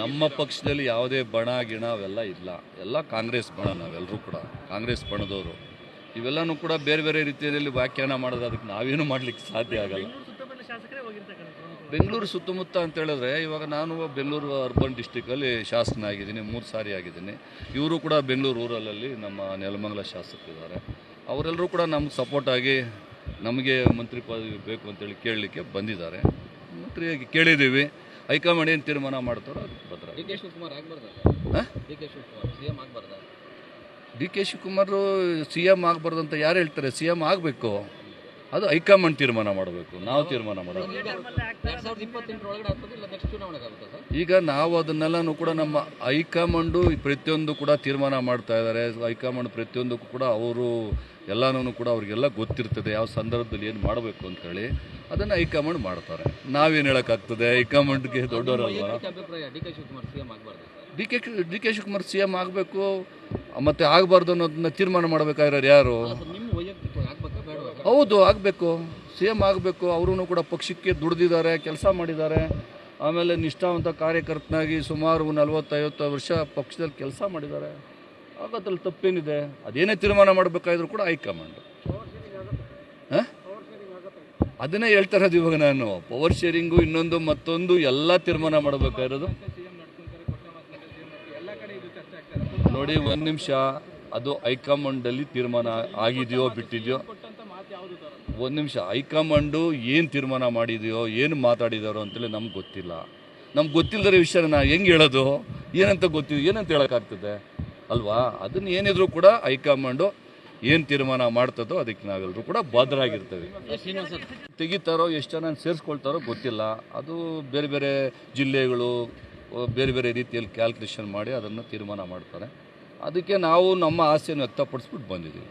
ನಮ್ಮ ಪಕ್ಷದಲ್ಲಿ ಯಾವುದೇ ಬಣ ಗಿಣ ಅವೆಲ್ಲ ಇಲ್ಲ. ಎಲ್ಲ ಕಾಂಗ್ರೆಸ್ ಬಣ ನಾವೆಲ್ಲರೂ ಕೂಡ ಕಾಂಗ್ರೆಸ್ ಬಣದವರು. ಇವೆಲ್ಲನೂ ಕೂಡ ಬೇರೆ ಬೇರೆ ರೀತಿಯಲ್ಲಿ ವ್ಯಾಖ್ಯಾನ ಮಾಡಿದ್ರೆ ಅದಕ್ಕೆ ನಾವೇನು ಮಾಡಲಿಕ್ಕೆ ಸಾಧ್ಯ ಆಗಲ್ಲ. ಬೆಂಗಳೂರು ಸುತ್ತಮುತ್ತ ಅಂತ ಹೇಳಿದ್ರೆ ಇವಾಗ ನಾನು ಬೆಂಗಳೂರು ಅರ್ಬನ್ ಡಿಸ್ಟಿಕಲ್ಲಿ ಶಾಸಕನ ಆಗಿದ್ದೀನಿ ಮೂರು ಸಾರಿ ಆಗಿದ್ದೀನಿ. ಇವರು ಕೂಡ ಬೆಂಗಳೂರು ರೂರಲಲ್ಲಿ ನಮ್ಮ ನೆಲಮಂಗಲ ಶಾಸಕರಿದ್ದಾರೆ. ಅವರೆಲ್ಲರೂ ಕೂಡ ನಮ್ಗೆ ಸಪೋರ್ಟ್ ಆಗಿ ನಮಗೆ ಮಂತ್ರಿ ಪದವಿ ಬೇಕು ಅಂತೇಳಿ ಕೇಳಲಿಕ್ಕೆ ಬಂದಿದ್ದಾರೆ. ಮಂತ್ರಿಯಾಗಿ ಕೇಳಿದ್ದೀವಿ. ಹೈಕಮಾಂಡ್ ಏನು ತೀರ್ಮಾನ ಮಾಡ್ತಾರೋ ಅದು ಭದ್ರ. D K Shivakumar? D K Shivakumar C M ಆಗಬಾರ್ದ D K Shivakumar C M ಆಗಬಾರ್ದು ಅಂತ ಯಾರು ಹೇಳ್ತಾರೆ? ಸಿ ಎಂ ಆಗಬೇಕು. ಅದು ಹೈಕಮಾಂಡ್ ತೀರ್ಮಾನ ಮಾಡಬೇಕು. ನಾವು ತೀರ್ಮಾನ ಮಾಡೋದು. ಈಗ ನಾವು ಅದನ್ನೆಲ್ಲನೂ ಕೂಡ ನಮ್ಮ ಹೈಕಮಾಂಡು ಪ್ರತಿಯೊಂದು ಕೂಡ ತೀರ್ಮಾನ ಮಾಡ್ತಾ ಇದ್ದಾರೆ. ಹೈಕಮಾಂಡ್ ಪ್ರತಿಯೊಂದಕ್ಕೂ ಕೂಡ ಅವರು ಎಲ್ಲನೂ ಕೂಡ ಅವ್ರಿಗೆಲ್ಲ ಗೊತ್ತಿರ್ತದೆ. ಯಾವ ಸಂದರ್ಭದಲ್ಲಿ ಏನು ಮಾಡಬೇಕು ಅಂತೇಳಿ ಅದನ್ನು ಹೈಕಮಾಂಡ್ ಮಾಡ್ತಾರೆ. ನಾವೇನು ಹೇಳೋಕ್ಕಾಗ್ತದೆ? ಹೈಕಮಾಂಡ್ಗೆ ದೊಡ್ಡವರಲ್ಲ D K D K D K Shivakumar C M ಆಗಬೇಕು ಮತ್ತು ಆಗಬಾರ್ದು ಅನ್ನೋದನ್ನ ತೀರ್ಮಾನ ಮಾಡಬೇಕಾಗಿರೋರು ಯಾರು? ನಿಮ್ಮ ವೈಯಕ್ತಿಕ ಆಗ್ಬೇಕಾ? ಬೇಡವಾ? ಹೌದು ಆಗಬೇಕು. ಸಿ ಎಂ ಆಗಬೇಕು. ಅವರು ಕೂಡ ಪಕ್ಷಕ್ಕೆ ದುಡ್ದಿದ್ದಾರೆ ಕೆಲಸ ಮಾಡಿದ್ದಾರೆ. ಆಮೇಲೆ ನಿಷ್ಠಾವಂತ ಕಾರ್ಯಕರ್ತನಾಗಿ ಸುಮಾರು ನಲವತ್ತೈವತ್ತು ವರ್ಷ ಪಕ್ಷದಲ್ಲಿ ಕೆಲಸ ಮಾಡಿದ್ದಾರೆ. ಆಗೋದ್ರಲ್ಲಿ ತಪ್ಪೇನಿದೆ? ಅದೇನೇ ತೀರ್ಮಾನ ಮಾಡಬೇಕಾದ್ರೂ ಕೂಡ ಹೈಕಮಾಂಡ್ ಅದನ್ನೇ ಹೇಳ್ತಾ ಇರೋದು ಇವಾಗ ನಾನು. ಪವರ್ ಶೇರಿಂಗು ಇನ್ನೊಂದು ಮತ್ತೊಂದು ಎಲ್ಲ ತೀರ್ಮಾನ ಮಾಡಬೇಕಾಗಿರೋದು. ನೋಡಿ, ಒಂದು ನಿಮಿಷ. ಅದು ಹೈಕಮಾಂಡಲ್ಲಿ ತೀರ್ಮಾನ ಆಗಿದೆಯೋ, ಬಿಟ್ಟಿದೆಯೋ? ಒಂದು ನಿಮಿಷ, ಹೈಕಮಾಂಡು ಏನು ತೀರ್ಮಾನ ಮಾಡಿದೆಯೋ, ಏನು ಮಾತಾಡಿದಾರೋ ಅಂತೇಳಿ ನಮ್ಗೆ ಗೊತ್ತಿಲ್ಲ. ನಮ್ಗೆ ಗೊತ್ತಿಲ್ಲದ ವಿಷಯ ನಾವು ಹೆಂಗೆ ಹೇಳೋದು? ಏನಂತ ಗೊತ್ತಿದೆ, ಏನಂತ ಹೇಳೋಕ್ಕಾಗ್ತದೆ? ಅಲ್ವಾ? ಅದನ್ನು ಏನಿದ್ರು ಕೂಡ ಹೈಕಮಾಂಡು ಏನು ತೀರ್ಮಾನ ಮಾಡ್ತದೋ ಅದಕ್ಕೆ ನಾವೆಲ್ಲರೂ ಕೂಡ ಬದ್ಧರಾಗಿರ್ತೇವೆ ತೆಗಿತಾರೋ, ಎಷ್ಟು ಜನ ಸೇರಿಸ್ಕೊಳ್ತಾರೋ ಗೊತ್ತಿಲ್ಲ. ಅದು ಬೇರೆ ಬೇರೆ ಜಿಲ್ಲೆಗಳು ಬೇರೆ ಬೇರೆ ರೀತಿಯಲ್ಲಿ ಕ್ಯಾಲ್ಕುಲೇಷನ್ ಮಾಡಿ ಅದನ್ನು ತೀರ್ಮಾನ ಮಾಡ್ತಾರೆ. ಅದಕ್ಕೆ ನಾವು ನಮ್ಮ ಆಸೆಯನ್ನು ವ್ಯಕ್ತಪಡಿಸ್ಬಿಟ್ಟು ಬಂದಿದ್ದೀವಿ.